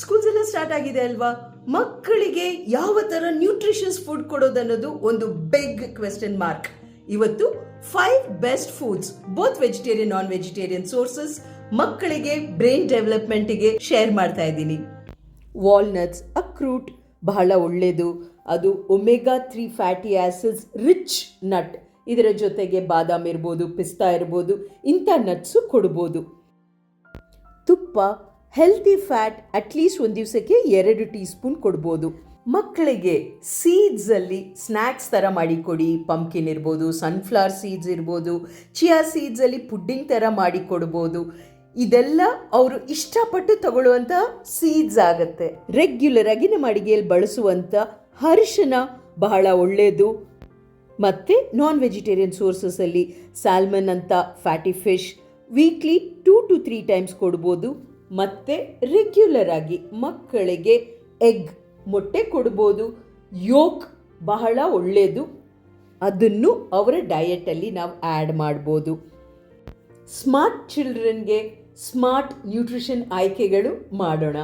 Schools ಎಲ್ಲ start ಆಗಿದೆ ಅಲ್ವಾ? ಮಕ್ಕಳಿಗೆ ಯಾವ ತರ ನ್ಯೂಟ್ರಿಷನ್ಸ್ ಫುಡ್ ಕೊಡೋದನ್ನೋದು ಒಂದು ಬಿಗ್ ಕ್ವೆಶ್ಚನ್ ಮಾರ್ಕ್ ಇವತ್ತು five best foods both vegetarian non vegetarian sources ಮಕ್ಕಳಿಗೆ ಬ್ರೈನ್ ಡೆವಲಪ್ಮೆಂಟ್ಗೆ ಶೇರ್ ಮಾಡ್ತಾ ಇದ್ದೀನಿ. ವಾಲ್ನಟ್ಸ್ ಅಕ್ರೂಟ್ ಬಹಳ ಒಳ್ಳೆಯದು ಅದು omega three fatty acids rich nut ಇದರ ಜೊತೆಗೆ ಬಾದಾಮಿ ಇರ್ಬೋದು, ಪಿಸ್ತಾ ಇರ್ಬೋದು, ಇಂಥ ನಟ್ಸು ಕೊಡ್ಬೋದು. ತುಪ್ಪ ಹೆಲ್ತಿ ಫ್ಯಾಟ್ ಅಟ್ಲೀಸ್ಟ್ ಒಂದು ದಿವಸಕ್ಕೆ ಎರಡು ಟೀ ಸ್ಪೂನ್ ಕೊಡ್ಬೋದು. ಮಕ್ಕಳಿಗೆ ಸೀಡ್ಸಲ್ಲಿ ಸ್ನ್ಯಾಕ್ಸ್ ಥರ ಮಾಡಿ ಕೊಡಿ. ಪಂಪ್ಕಿನ್ ಇರ್ಬೋದು ಸನ್ಫ್ಲವರ್ ಸೀಡ್ಸ್ ಇರ್ಬೋದು ಚಿಯಾ ಸೀಡ್ಸಲ್ಲಿ ಪುಡ್ಡಿಂಗ್ ಥರ ಮಾಡಿ ಕೊಡ್ಬೋದು. ಇದೆಲ್ಲ ಅವರು ಇಷ್ಟಪಟ್ಟು ತಗೊಳ್ಳುವಂಥ ಸೀಡ್ಸ್ ಆಗುತ್ತೆ. ರೆಗ್ಯುಲರ್ ಆಗಿ ನಮ್ಮ ಅಡಿಗೆಯಲ್ಲಿ ಬಳಸುವಂಥ ಹರ್ಷನ ಬಹಳ ಒಳ್ಳೆಯದು ಮತ್ತು ನಾನ್ ವೆಜಿಟೇರಿಯನ್ ಸೋರ್ಸಸಲ್ಲಿ ಸ್ಯಾಲ್ಮನ್ ಅಂತ fatty fish weekly two to three times ಕೊಡ್ಬೋದು. ಮತ್ತು ರೆಗ್ಯುಲರ್ ಆಗಿ ಮಕ್ಕಳಿಗೆ ಎಗ್ ಮೊಟ್ಟೆ ಕೊಡ್ಬೋದು. ಯೋಕ್ ಬಹಳ ಒಳ್ಳೆಯದು ಅದನ್ನು ಅವರ ಡಯಟಲ್ಲಿ ನಾವು ಆ್ಯಡ್ ಮಾಡ್ಬೋದು. ಸ್ಮಾರ್ಟ್ ಚಿಲ್ಡ್ರನ್ಗೆ ಸ್ಮಾರ್ಟ್ ನ್ಯೂಟ್ರಿಷನ್ ಆಯ್ಕೆಗಳು ಮಾಡೋಣ.